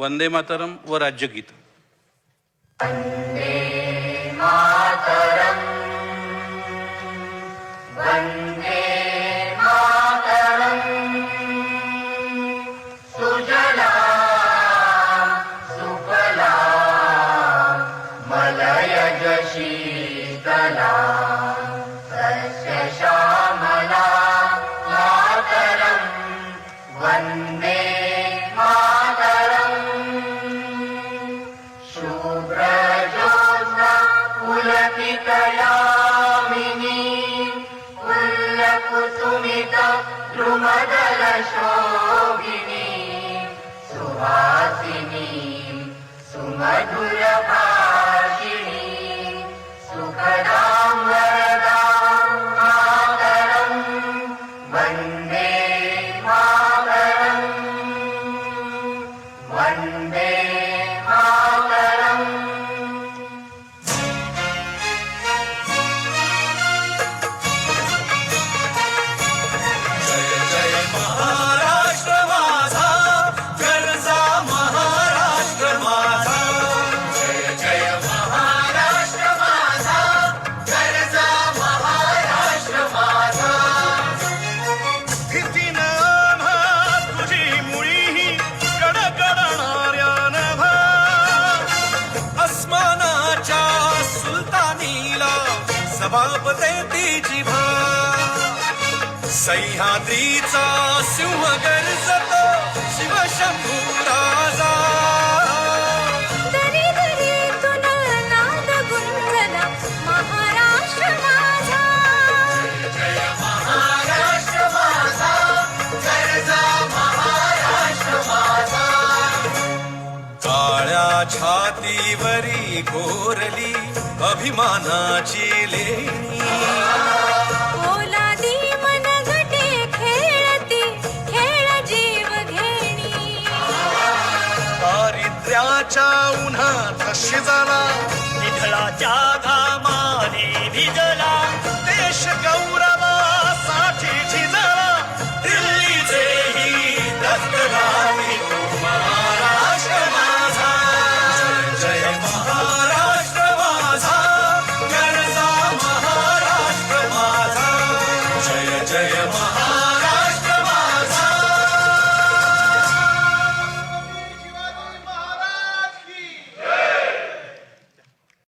वंदे मातरम व राज्यगीत. सुमदलशोभि सुहासिनी सुमधु सभापते ती जिभा. सह्याद्रीचा सिंह गर्जतो शिवशंभू राजा. काळ्या छातीवरी कोरली अभिमानाची लेणी. ओलादी मनगटे खेळती खेळ जीव घेणी. दारिद्र्याच्या उन्हात शिजला विठ्ठलाच्या जय महा